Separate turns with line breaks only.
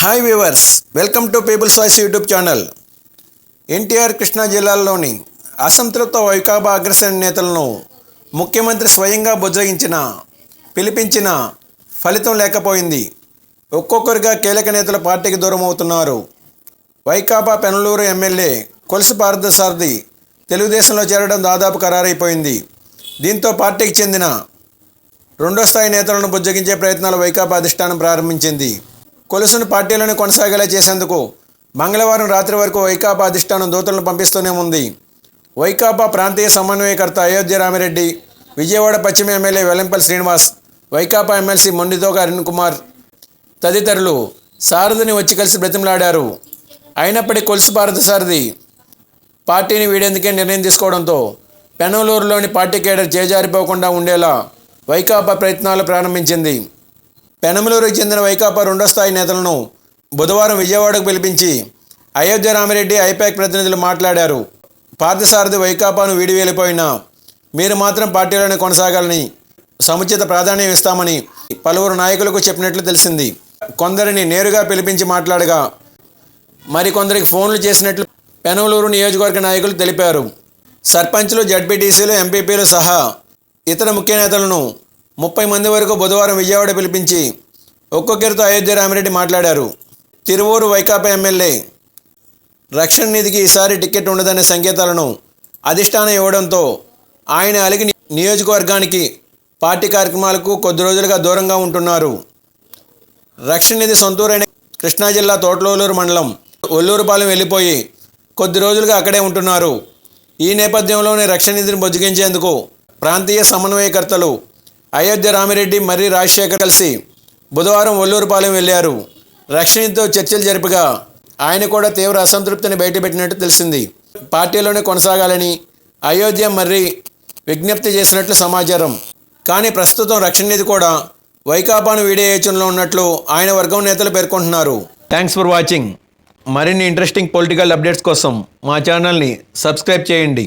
Hi viewers welcome to People's Voice YouTube channel. NTR Krishna జిల్లాలోని అసంతృప్త వైకాపా అగ్రశ్రేణి నేతలను ముఖ్యమంత్రి స్వయంగా బుజ్జగించిన పిలిపించిన ఫలితం లేకపోయింది. ఒక్కొక్కరిగా కీలక నేతలు పార్టీకి దూరం అవుతున్నారు. వైకాపా పెనలూరు ఎమ్మెల్యే కొలుసు పార్థసారథి తెలుగుదేశంలో చేరడం దాదాపు ఖరారైపోయింది. దీంతో పార్టీకి చెందిన రెండో స్థాయి నేతలను బుజ్జగించే ప్రయత్నాలు వైకాపా అధిష్టానం ప్రారంభించింది. కొలుసును పార్టీలను కొనసాగేలా చేసేందుకు మంగళవారం రాత్రి వరకు వైకాపా అధిష్టానం దూతలను పంపిస్తూనే ఉంది. వైకాపా ప్రాంతీయ సమన్వయకర్త అయోధ్య రామిరెడ్డి విజయవాడ పశ్చిమ ఎమ్మెల్యే వెల్లంపల్లి శ్రీనివాస్ వైకాపా ఎమ్మెల్సీ మొండితోగ అరుణ్ కుమార్ తదితరులు సారథిని వచ్చి కలిసి బ్రతిమలాడారు. అయినప్పటికీ కొలుసు భారత సారథి పార్టీని వీడేందుకే నిర్ణయం తీసుకోవడంతో పెనలూరులోని పార్టీ కేడర్ చేజారిపోకుండా ఉండేలా వైకాపా ప్రయత్నాలు ప్రారంభించింది. పెనమలూరుకు చెందిన వైకాపా రెండో స్థాయి నేతలను బుధవారం విజయవాడకు పిలిపించి అయోధ్య రామిరెడ్డి ఐపాక్ ప్రతినిధులు మాట్లాడారు. పార్థసారథి వైకాపాను వీడి వెళ్ళిపోయినా మీరు మాత్రం పార్టీలోనే కొనసాగాలని సముచిత ప్రాధాన్యం ఇస్తామని పలువురు నాయకులకు చెప్పినట్లు తెలిసింది. కొందరిని నేరుగా పిలిపించి మాట్లాడగా మరికొందరికి ఫోన్లు చేసినట్లు పెనమలూరు నియోజకవర్గ నాయకులు తెలిపారు. సర్పంచ్లు జడ్పీటీసీలు ఎంపీపీలు సహా ఇతర ముఖ్య నేతలను ముప్పై మంది వరకు బుధవారం విజయవాడ పిలిపించి ఒక్కొక్కరితో అయోధ్య రామిరెడ్డి మాట్లాడారు. తిరువూరు వైకాపా ఎమ్మెల్యే రక్షణ నిధికి ఈసారి టికెట్ ఉండదనే సంకేతాలను అధిష్టానం ఇవ్వడంతో ఆయన అలిగి నియోజకవర్గానికి పార్టీ కార్యక్రమాలకు కొద్ది రోజులుగా దూరంగా ఉంటున్నారు. రక్షణ నిధి సొంతూరైన కృష్ణా జిల్లా తోటలూరు మండలం ఒల్లూరుపాలెం వెళ్ళిపోయి కొద్ది రోజులుగా అక్కడే ఉంటున్నారు. ఈ నేపథ్యంలోనే రక్షణ నిధిని బొజ్జగించేందుకు ప్రాంతీయ సమన్వయకర్తలు అయోధ్య రామిరెడ్డి మర్రి రాజశేఖర్ కలిసి బుధవారం ఒల్లూరుపాలెం వెళ్ళారు. రక్షణతో చర్చలు జరిపగా ఆయన కూడా తీవ్ర అసంతృప్తిని బయటపెట్టినట్టు తెలిసింది. పార్టీలోనే కొనసాగాలని అయోధ్య మర్రి విజ్ఞప్తి చేసినట్లు సమాచారం. కానీ ప్రస్తుతం రక్షణ నిధి కూడా వైకాపాను వీడియోచనలో ఉన్నట్లు ఆయన వర్గం నేతలు పేర్కొంటున్నారు. థ్యాంక్స్ ఫర్ వాచింగ్ మరిన్ని ఇంట్రెస్టింగ్ పొలిటికల్ అప్డేట్స్ కోసం మా ఛానల్ని సబ్స్క్రైబ్ చేయండి.